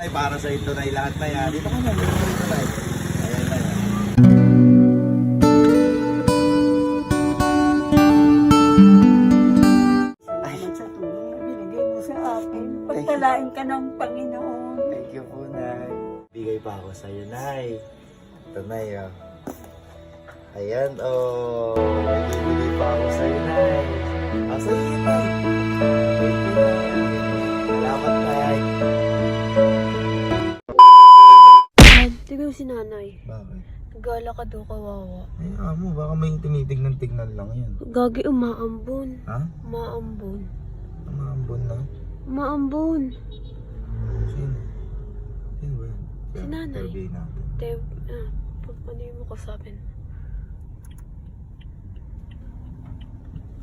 Ay, para sa ito na lahat na yan. Dito ka na, dito dito na. Ayan na yan. Na binigay mo sa akin. Pagtalain ka ng Panginoon. Thank you po, Nay. Bigay pa ako sa iyo, Nay. Ito, Nay, oh. Ayan, oh. Bigay pa ako sa iyo, Nay. Ah, sa iyo, Nay. Si nanay. Bakit? Gala ka daw kawawa. Ay, amo, baka may tinitignan-tignan lang yan. Gagi umaambon. Ha? Umaambon. Umambon na. Umaambon. Sino? Sino ba yan? Si nanay. Interview natin. Te, ah, ano yung mo sa akin?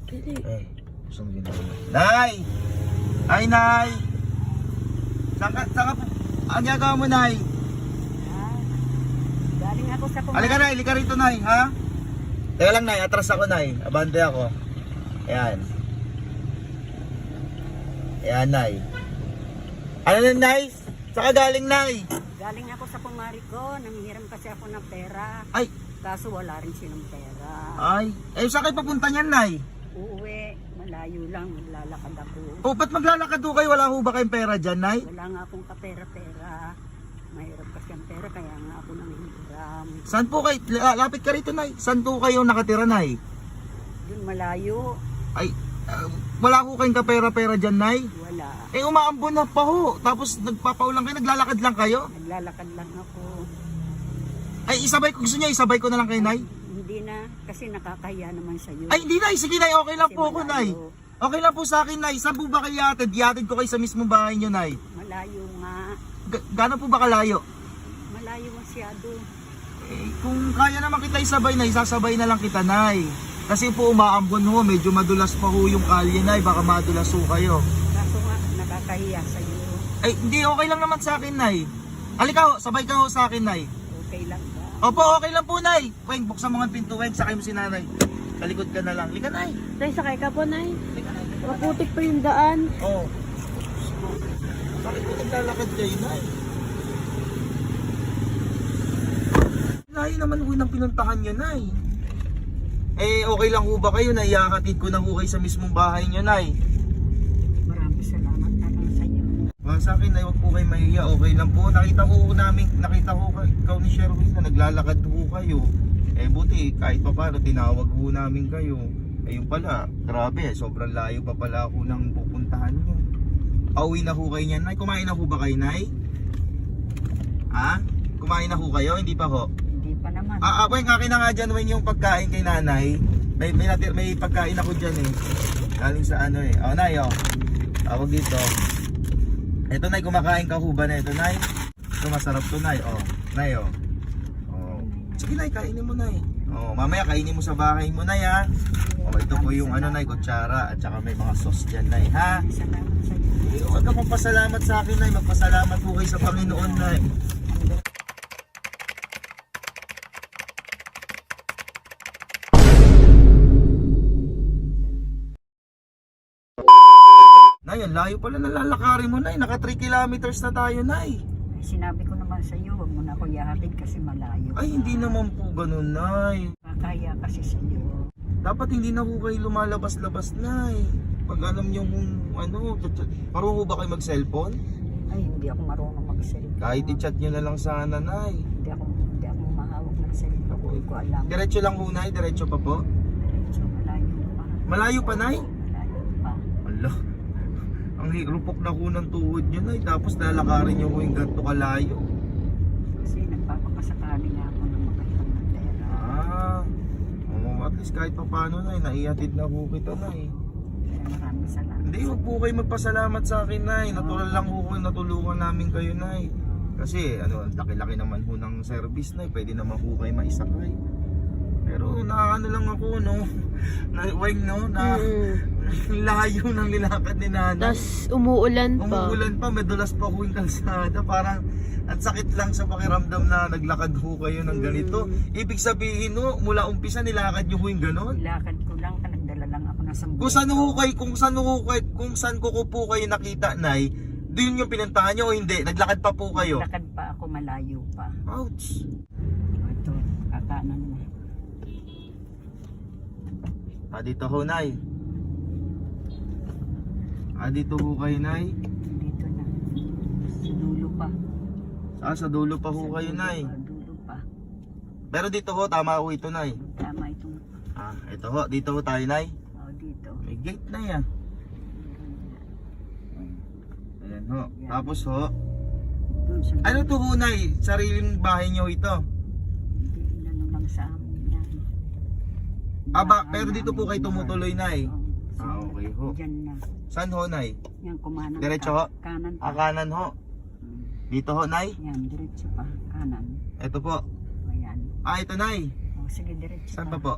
Dili. Eh, gusto mo ginagawa. Nay! Ay, Nay! Saan ka, saan ka? Ang ginagawa mo, Nay? Ah, galing ako sa Halika, Nay. Halika rito, Nay. Ha? Teka lang, Nay. Atras ako, Nay. Abante ako. Ayan. Ayan, Nay. Ano na, Nay? Saan ka galing, Nay? Galing ako sa kumari ko. Nanghiram kasi ako ng pera. Ay, Kaso wala rin silang pera. ay. Eh, saan kayo papunta niyan, Nay? Uuwi. Malayo lang. Maglalakad ako. O, ba't maglalakad ho kayo? Wala ho ba kayong pera dyan, Nay? Wala nga akong kapera-pera. Mahirap kasi ang pera. Kaya nga ako nanghiram. Saan po kayo? La- Lapit ka rito, Nay. Saan po kayo nakatira, Nay? Doon malayo. Ay, ah, wala ho kayong kapera-pera dyan, Nay? Wala. Eh, umaambon na pa ho. Tapos nagpapaulang kayo, naglalakad lang kayo? Naglalakad lang ako. Ay, isabay ko. Gusto niya, isabay ko na lang kay Nay? Hindi na. Kasi nakakahiya naman sa'yo. Ay, hindi, Nay. Sige, Nay. Okay lang Kasi po ako, Nay. Okay lang po sa akin, Nay. Saan po ba kayo yatid? Yatid ko kayo sa mismong bahay niyo, Nay. Malayo nga. Ga- Gaano po ba kalayo? Malayo masyado. Eh, kung kaya naman kita isabay, Nay, sasabay na lang kita, Nay. Kasi po umaambon ho, medyo madulas pa ho yung kalye, Nay. Baka madulas ho kayo. Kaso nga, nakakahiya sa'yo. Ay, hindi, okay lang naman sa akin, Nay. Halika ho, sabay ka ho sa akin, Nay. Okay lang ba? Opo, okay lang po, Nay. Weng, buksan mo nga ang pinto, Weng. Sakay mo si Nanay. Talikod ka na lang. Lika, Nay. Nay, sakay ka po, Nay. Lika, Nay. Maputik pa yung daan. Oo. Oh. Bakit po naglalakad kayo, Nay? Layo naman ho ng pinuntahan nyo, Nay. Eh, okay lang ho ba kayo na iakatid ko na ho kayo sa mismong bahay nyo, Nay? Maraming salamat na lang sa'yo. Wala sa akin, Nay, wag po kayo mahiya. Okay lang po. Nakita ko namin, nakita ko ikaw ni Sherwin na naglalakad ho kayo. Eh, buti, kahit pa paano, tinawag ho namin kayo. Ayun pala, grabe, sobrang layo pa pala ako ng pupuntahan nyo. Pauwi na ho kayo niyan, Nay. Kumain na ho ba kayo, Nay? Ha? Kumain na ho kayo? Hindi pa ho? Hindi pa naman. Ah, ah, Weng, akin na nga dyan, Weng, yung pagkain kay nanay. May, may, natir, may pagkain ako dyan eh. Galing sa ano eh. Oh, Nay, oh. Tawag dito. Ito, Nay, kumakain ka ho ba na ito, Nay? Ito, masarap to, Nay. Oh, Nay, oh. oh. Sige, Nay, kainin mo, Nay. Oh, mamaya kainin mo sa bahay mo, Nay, ha? Oh, ito po yung ano, Nay, kutsara. At saka may mga sauce dyan, Nay, ha? Salamat sa'yo. Huwag ka magpasalamat sa akin, Nay. Magpasalamat po kayo sa Panginoon, Nay. Nay, ang layo pala ng lalakarin mo, Nay. Naka 3 kilometers na tayo, Nay. Sinabi ko naman sa'yo, huwag mo na ako yahatid kasi malayo. Ay, hindi naman po ganun, Nay. Nakakahiya kasi sa'yo. Dapat hindi na po kayo lumalabas-labas, Nay. Pag alam niyo kung ano, marunong ba kayo mag-cellphone? Ay, hindi ako marunong mag-cellphone. Kahit i-chat niyo na lang sana, Nay. Hindi ako, hindi ako mahawak ng cellphone. Hindi ko alam. Diretso lang ho, Nay. Diretso pa po. So, malayo pa. Malayo pa, Nay? Malayo pa. Ala, ang hirupok na ho ng tuhod niyo, Nay. Tapos lalakarin niyo ho yung ganito kalayo. Kasi nagpapakasakali nga ako ng makailang ng pera. Ah, oh, at least kahit pa paano, Nay. Naihatid na ho kita, Nay. Maraming salamat. Hindi, huwag po kayo magpasalamat sa akin, Nay. Natural lang ho kayo, natulungan namin kayo, Nay. Kasi, ano, ang laki-laki naman ho ng service, Nay. Pwede naman ho kayo maisakay. Pero, naano lang ako, no? Na, weng, no? Na, Mm. layo ng nilakad ni Nanay. Tapos umuulan pa. Umuulan pa, madulas pa ho yung kalsada. Parang at sakit lang sa pakiramdam na naglakad ho kayo ng ganito. Ibig sabihin no, mula umpisa nilakad nyo ho yung ganon. Ilakad ko lang, Kung saan ho kayo, kung saan ho kayo, kung saan ko, ko po kayo nakita, Nay, din yung pinuntahan nyo o hindi? Naglakad pa po kayo? Lakad pa ako, malayo pa. Ouch! Ito, kakanan na. Ah, dito ho, Nay. Ah, dito ho kayo, Nay. Dito na. Sa dulo pa. Ah, sa dulo pa ho Sa kayo, dulo Nay. pa, Dulo pa. Pero dito ho, tama ho ito, Nay. Tama itong, Ah, ito ho, dito ho tayo, Nay. Oh, gate na yan. Ayan ho. Tapos ho, ano to ho, Nay? Sariling bahay nyo ito. Hindi, ano lang sa amin yan. Ah, ba, Bahay pero dito po kayo tumutuloy, Nay. Oo. Ah, okay ho. Diyan na. Saan ho, Nay? Yan, kumanan Diretso ho? Kanan pa. Ah, kanan ho. Mm. Dito ho, Nay. Yan, diretso pa. Kanan. Ito po. Ayan. Ah, ito, Nay. O, sige, diretso Saan pa po?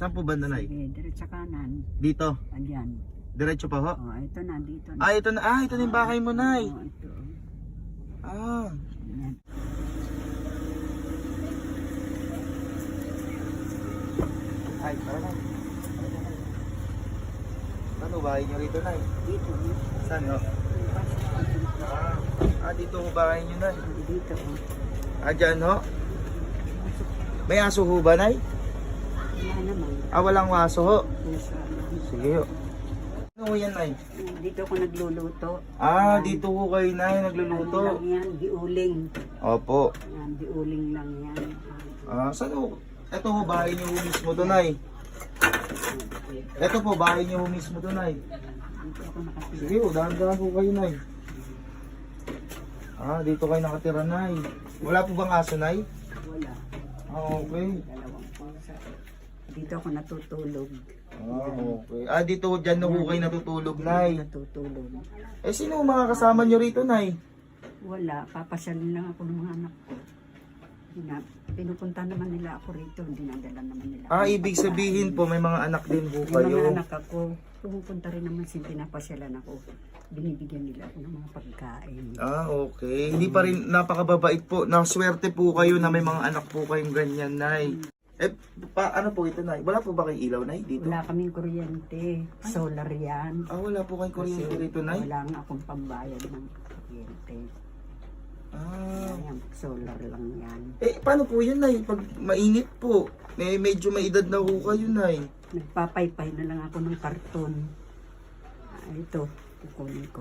Saan po banda, Nay? Sige, diretso kanan. Dito. Ayan. Diretso pa ho. O, ito na, dito na. Ah, ito na. Ah, ito na yung bahay mo, Nay. O, ito. Ah. Ayan. Ay, tara na. Ano bahay niyo rito, Nay? Dito. Saan ho? Ah, ah dito ho bahay niyo, Nay. Dito. o. Ah, dyan ho? May aso ho ba, Nay? Ah, walang aso ho. Pusa lang. Sige ho. Ano ho yan, Nay? Dito ako nagluluto. Ah, dito ho kayo, Nay, Ano nagluluto. lang yan, diuling. Opo. Yan, diuling lang yan. Ah, saan ho? Ito ho, bahay niyo ho mismo to, Nay. Ito po, bahay niyo ho mismo to, Nay. Dito ako nakatira. Sige ho, dahan-dahan ho kayo, Nay. Ah, dito kayo nakatira, Nay. Wala po bang aso, Nay? Wala. Ah, okay. Dalawang pusa. Dito ako natutulog. Ah, okay. Ah, dito dyan na kayo natutulog, Nay. Natutulog. Eh, sino ho mga kasama niyo rito, Nay? Wala. Papasyalin lang ako ng mga anak ko. Pina, pinupunta naman nila ako rito. Dinadala naman nila. Ah, ako. ibig sabihin po, may mga anak din May kayo. mga anak ako. Pumupunta rin naman sila. Pinapasyalan ako. Binibigyan nila ako ng mga pagkain. Ah, okay. Hindi pa rin napakababait po. Naswerte po kayo na may mga anak po kayong ganyan, Nay. Eh, pa, ano po ito, Nay? Wala po ba kayong ilaw, Nay, dito? Wala kaming kuryente. Solar yan. Ah, wala po kayong kuryente Kasi dito, Nay? Wala nga akong pambayad ng kuryente. Ah. Ayan, solar lang yan. Eh, paano po yun, Nay? Pag mainit po, eh, medyo may edad na ho kayo, Nay. Nagpapaypay na lang ako ng karton. Ah, ito, kukunin ko.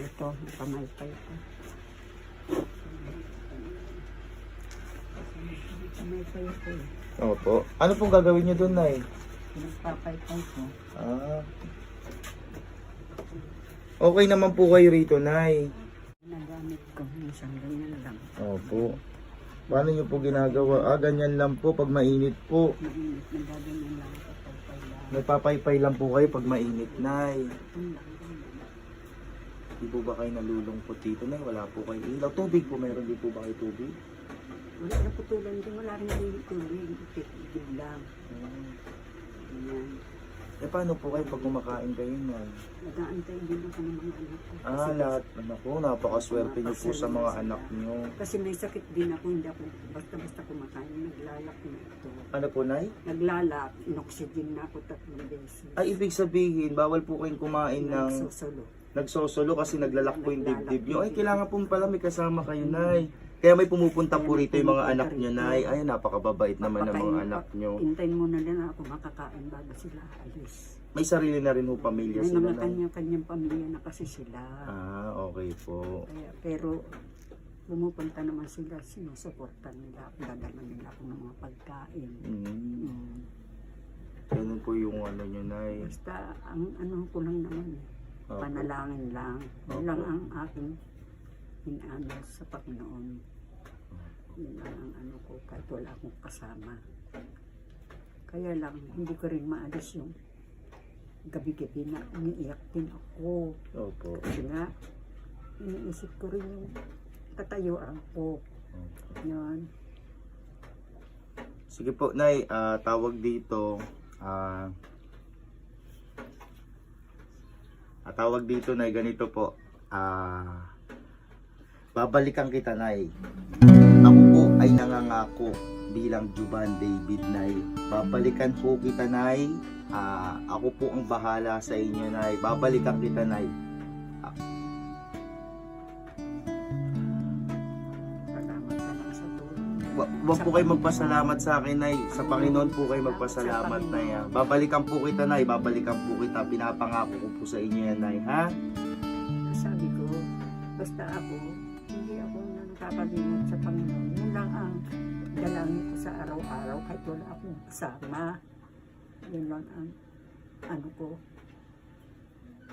Ito, napamaypay ko. Napamaypay ko eh. Opo. Ano pong gagawin niyo doon, Nay? Nagpapaypay ko. Ah. Okay naman po kayo rito, Nay. Nagamit ko, minsan ganyan lang. Opo. Paano niyo po ginagawa? Ah, ganyan lang po pag mainit po. Mainit, nagaganyan lang ako pagpay lang. Nagpapaypay lang po kayo pag mainit, Nay. Yun lang, yun lang. Di po ba kayo nalulungkot dito, Nay? Wala po kayo ilaw. Tubig po, meron di po ba kayo tubig? Wala na putulan din, wala rin nalilito tuloy. Itig lang. Ganyan. Eh, paano po kayo pag kumakain kayo, Nay? Nag-aantay din ako ng mga anak ko. Ah, Kasi- lahat. Anak ko, napakaswerte niyo po sa mga anak niyo. Kasi may sakit din ako, hindi ako basta-basta kumakain. Naglalak na ito. Ano po, Nay? Naglalak, inoxygen na ako tatlong beses. Ay, ibig sabihin, bawal po kayong kumain ng Nagsusulo. nagsosolo kasi naglalak po yung dibdib nyo. Ay, kailangan po pala may kasama kayo, Nay. Kaya may pumupunta po rito yung mga anak nyo, Nay. Ay, napakababait naman ng mga anak nyo. Hintayin muna nila ako makakain bago sila alis. May sarili na rin po pamilya May sila, mga Nay. kanya-kanyang pamilya na kasi sila. Ah, okay po. Kaya, pero pumupunta naman sila, sinusuportan nila dadala nila ako ng mga pagkain. Mm. Mm. Ganun po yung ano nyo, Nay. Basta ang ano ko lang naman, eh, Opo. panalangin lang. Yun lang ang aking inaano sa Panginoon. Yun lang ang ano ko, kahit wala akong kasama. Kaya lang, hindi ko rin maalis yung gabi-gabi na umiiyak din ako. Opo. Kasi nga, iniisip ko rin yung katayuan ko. Yun. Sige po, Nay. ah, tawag dito. Ah, ah, tawag dito, Nay. Ganito po. Ah, babalikan kita, Nay. Ako po ay nangangako bilang Juban David, Nay. Babalikan po kita, Nay. Ah, ako po ang bahala sa inyo, Nay. Babalikan kita, Nay. Salamat ka lang sa tulong. Wa- Wag po kayo magpasalamat sa akin, Nay. Sa Panginoon po kayo magpasalamat, Nay. ha? Babalikan po kita, Nay. Babalikan po kita. Pinapangako ko po sa inyo yan, Nay. Ha? Sabi ko, basta ako nakakalimot sa Panginoon. Yun lang ang dalangin ko sa araw-araw kahit wala akong kasama. Yun lang ang ano ko.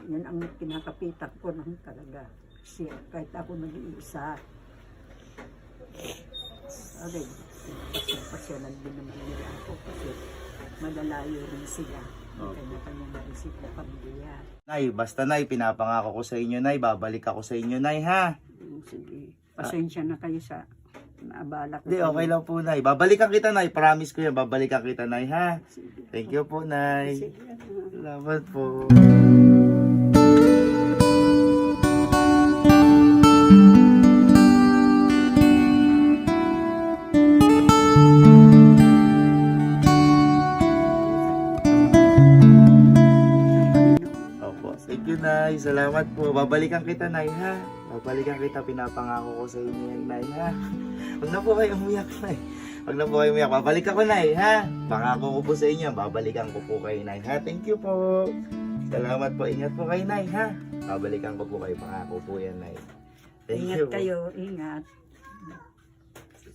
Yun ang pinakapitak ko lang talaga. Siya, kahit ako nag-iisa. Okay, pasyon-pasyonan din naman nila ako kasi malalayo rin sila. Okay. Kanya-kanya rin sila pamilya. Nay, basta, Nay. Pinapangako ko sa inyo, Nay. Babalik ako sa inyo, Nay, ha? Mm, Sige. Pasensya na kayo sa naabala ko. Hindi, kayo. okay lang po, Nay. Babalikan kita, Nay. Promise ko yan. Babalikan kita, Nay, ha? Sige. Thank you po, Nay. Sige. ano. Salamat po. Salamat po. Babalikan kita, Nay, ha? Babalikan kita. Pinapangako ko sa inyo yan, Nay, ha? Huwag na po kayo umiyak, Nay. Huwag na po kayo umiyak. Babalikan ko, Nay, ha? Pangako ko po sa inyo. Babalikan ko po kayo, Nay, ha? Thank you po. Salamat po. Ingat po kayo, Nay, ha? Babalikan ko po kayo. Pangako po yan, Nay. Thank Ingat you. po. kayo, ingat.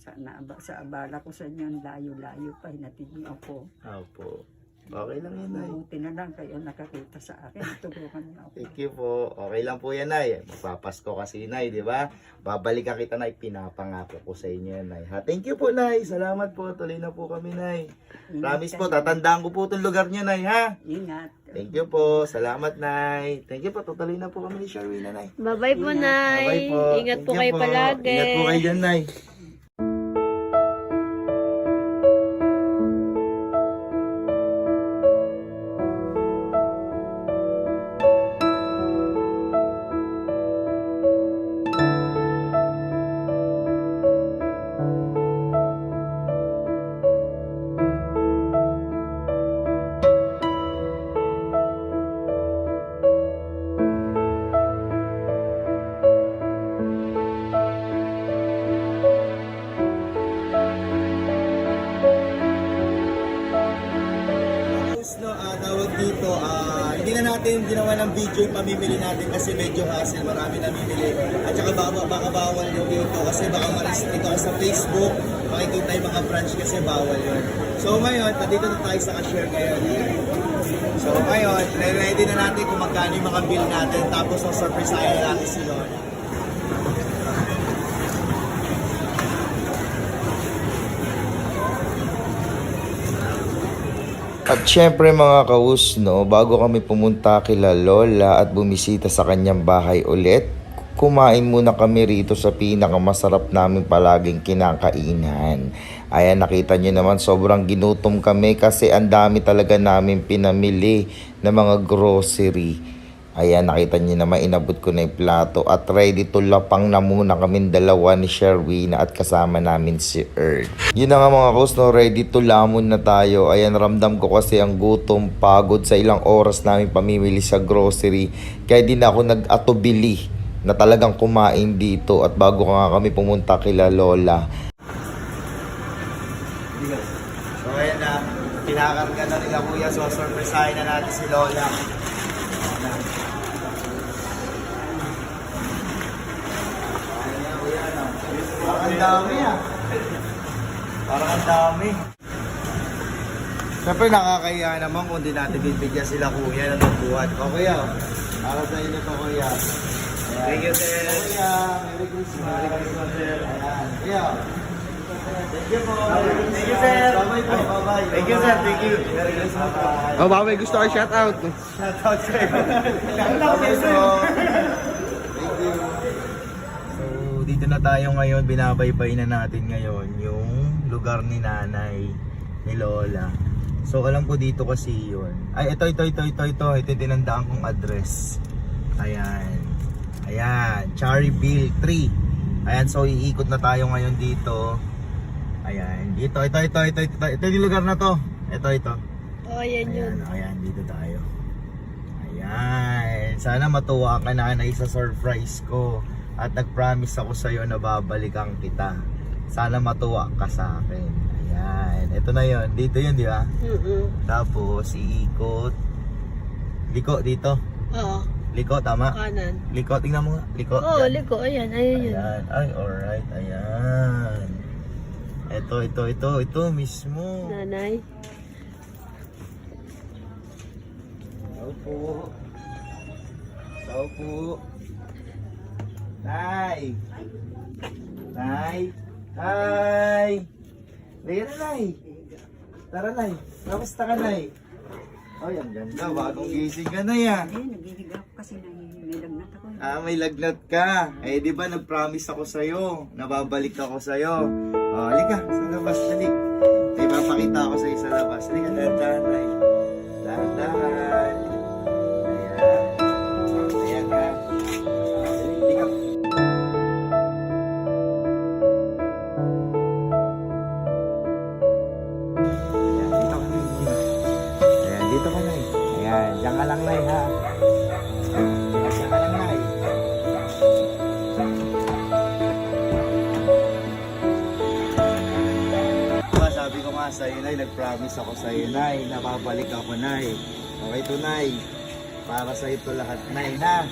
Sa, naaba, sa abala ko sa inyo, layo-layo pa, hinatid niyo ako. Opo. Okay lang yan, Nay. Mabuti na lang kayo nakakita sa akin. Tulungan niyo ako. Thank you po. Okay lang po yan, Nay. Magpapasko kasi, Nay, di ba? Babalikan kita, Nay. Pinapangako ko sa inyo yan, Nay. Ha? Thank you po, Nay. Salamat po. Tuloy na po kami, Nay. Ingat Promise po, kayo. tatandaan ko po itong lugar niyo, Nay, ha? Ingat. Thank you po. Salamat, Nay. Thank you po. Tutuloy na po kami ni Sharwina, Nay. Bye-bye po. Nay. Bye po. Ingat po Thank kayo you palagi. Ingat po kayo dyan, Nay. Yung pamimili natin kasi medyo hassle, marami namimili. At saka baka, baka bawal din dito kasi baka ma-restrict ako sa Facebook, makikita yung mga branch kasi bawal yun. So ngayon, nandito na tayo sa cashier ngayon. So ngayon, ready na natin kung magkano yung mga bill natin tapos ang surprise na natin si Lola. At syempre mga kaus, no, bago kami pumunta kila Lola at bumisita sa kanyang bahay ulit, kumain muna kami rito sa pinakamasarap namin palaging kinakainan. Ayan, nakita nyo naman sobrang ginutom kami kasi ang dami talaga namin pinamili na mga grocery. Ayan, nakita niyo naman, inabot ko na yung plato at ready to lapang na muna kami dalawa ni Sherwina at kasama namin si Earth. Yun na nga mga kaus, no, ready to lamon na tayo. Ayan, ramdam ko kasi ang gutom, pagod sa ilang oras namin pamimili sa grocery. Kaya di na ako nag-atubili na talagang kumain dito at bago nga kami pumunta kila Lola. So ayan na, pinakarga na nila kuya, so surprisehin na natin si Lola. Ang dami ah. Parang ang dami. Siyempre nakakahiya naman kung di natin bibigyan sila kuya ng nagbuhat. O kuya, para sa inyo to kuya. Ayan. Thank you, sir. Kuya, Merry Christmas. Merry Christmas, sir. Ayan. Kuya. Thank you po. Thank you, sir. Bye-bye po. Bye-bye. Thank you, sir. Thank you. Merry Christmas. Oh, may gusto ka shout out. Shout out sa'yo. Shout out sa'yo. Dito na tayo ngayon. Binabaybay na natin ngayon yung lugar ni nanay, ni Lola. So, alam ko dito kasi yun. Ay, ito, ito, ito, ito, ito. Ito yung tinandaan kong address. Ayan. Ayan. Cherryville 3. Ayan, so iikot na tayo ngayon dito. Ayan. Dito, ito, ito, ito, ito. Ito yung lugar na to. Ito, ito. Oh, yan yun. Ayan, ayan, dito tayo. Ayan. Sana matuwa ka nanay sa surprise ko. At nag-promise ako sa'yo na babalikan kita. Sana matuwa ka sa akin. Ayan. Ito na yon Dito yun, di ba? Mm-mm. Tapos, iikot. Liko, dito. Oo, Liko, tama? kanan. Liko, tingnan mo nga. Liko. Oo, Yan. liko. Ayan, ayun yun. Ayan. Ay, alright. Ayan. Ito, ito, ito. Ito mismo. Nanay. Tao po. Tao po. Nay. Nay. Hi. Liga na, Nay. Tara, Nay. Kamusta ka, Nay? Ay, ang ganda. Bagong gising ka na yan. Eh, nagihiga ako kasi nangingilang ako. Ah, may lagnat ka. Eh, di ba nag-promise ako sa'yo. Nababalik ako sa'yo. Oh, halika, sa labas, dali. May papakita ako sa'yo sa labas. Halika, dahan-dahan, Nay. Dahan-dahan. Nay, na babalik ako, Nay. Okay to, Nay. Para sa ito lahat, Nay, ha?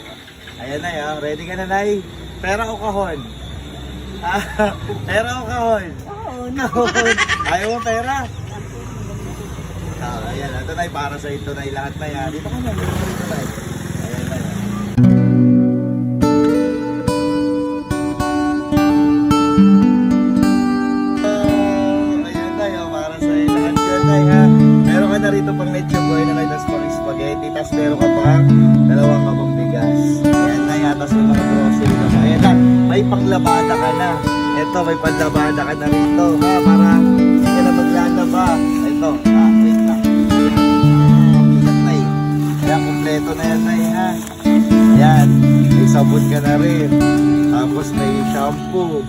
Ayan, Nay, ha? Ready ka na, Nay? Pera o kahon? Ah, pera o kahon? Oo, Kahon. Ayaw mo pera? Ah, ayan, ito, Nay, para sa ito, Nay, lahat, Nay, ha? Dito ka, Nay. Dito, Nay. May panlabada ka na rito ha, para hindi ka na maglalaba. Ito, ha, wait. Ah, bigat na eh. Ayan, kompleto na yan tayo ha. Ayan, may sabon ka na rin. Tapos may shampoo.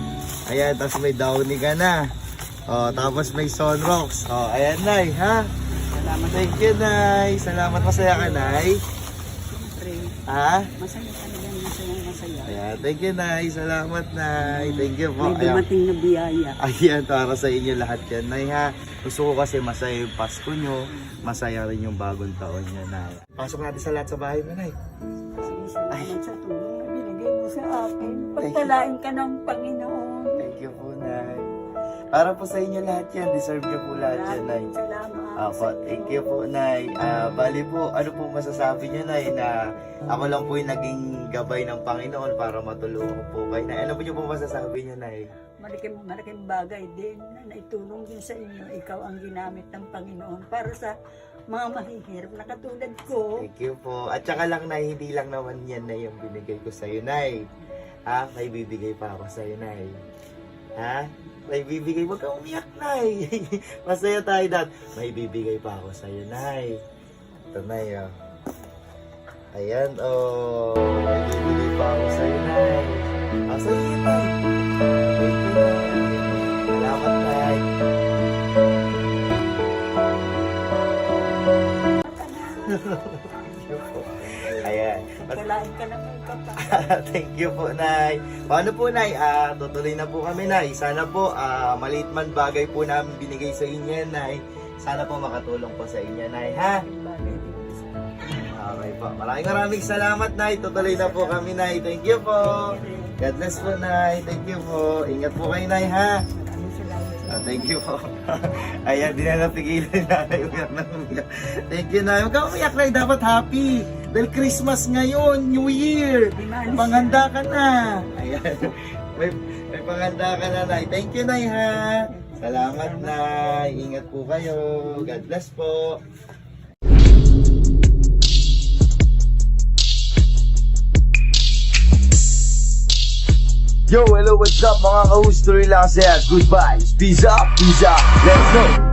Ayan, tapos may downy ka na. Oh, tapos may sunrocks. Oh, ayan, Nay, ha? Salamat. Thank you, Nay. Salamat. Masaya ka, Nay? Ha? masaya. Ayan, thank you, Nay. Salamat, Nay. Thank you po. May dumating na biyaya. Ayan, para sa inyo lahat yan, Nay, ha? Gusto ko kasi masaya yung Pasko nyo. Masaya rin yung bagong taon nyo, Nay. Pasok natin sa lahat sa bahay mo, Nay. Salamat sa tulong na binigay mo sa akin. Pagpalain ka ng Panginoon. Thank you po, Nay. Para po sa inyo lahat yan. Deserve nyo po lahat yan, Nay. Salamat. Apo, thank you po, Nay. Ah, bali po, ano po masasabi niyo, Nay, na ako lang po yung naging gabay ng Panginoon para matulungan po kayo. Nay, ano po niyo po masasabi niyo, Nay? Malaking, malaking bagay din na naitulong din sa inyo. Ikaw ang ginamit ng Panginoon para sa mga mahihirap na katulad ko. Thank you po. At saka lang, Nay, hindi lang naman yan na yung binigay ko sa'yo, Nay. Ha? May bibigay pa ako sa'yo, Nay. Ha? May bibigay. Huwag kang umiyak, Nay. Masaya tayo dad. May bibigay pa ako sa'yo, Nay. Ito, Nay, oh. Ayan, oh. May bibigay pa ako sa'yo, Nay. Ah, sa'yo Nay. Thank you, Nay. Salamat. Thank you. Ayan. Pagpalain ka ng may kapal. Thank you po, Nay. Paano po, Nay? Ah, tutuloy na po kami, Nay. Sana po, ah, maliit man bagay po namin binigay sa inyo, Nay. Sana po makatulong po sa inyo, Nay, ha? Okay po. Maraming maraming salamat, Nay. Tutuloy na po kami, Nay. Thank you po. God bless po, Nay. Thank you po. Ingat po kayo, Nay, ha? Ah, thank you po. Ayan, di na napigilan. Umiyak na umiyak. Thank you, Nay. Huwag ka umiyak, Nay. Dapat happy. Dahil Christmas ngayon, New Year. Panghanda ka na. Ayan. May, may panghanda ka na, Nay. Thank you, Nay, ha. Salamat, Nay. Ingat po kayo. God bless po. Yo, hello, what's up mga ka-host? Tuloy lang saya. Goodbye. Peace up, peace up. Let's go.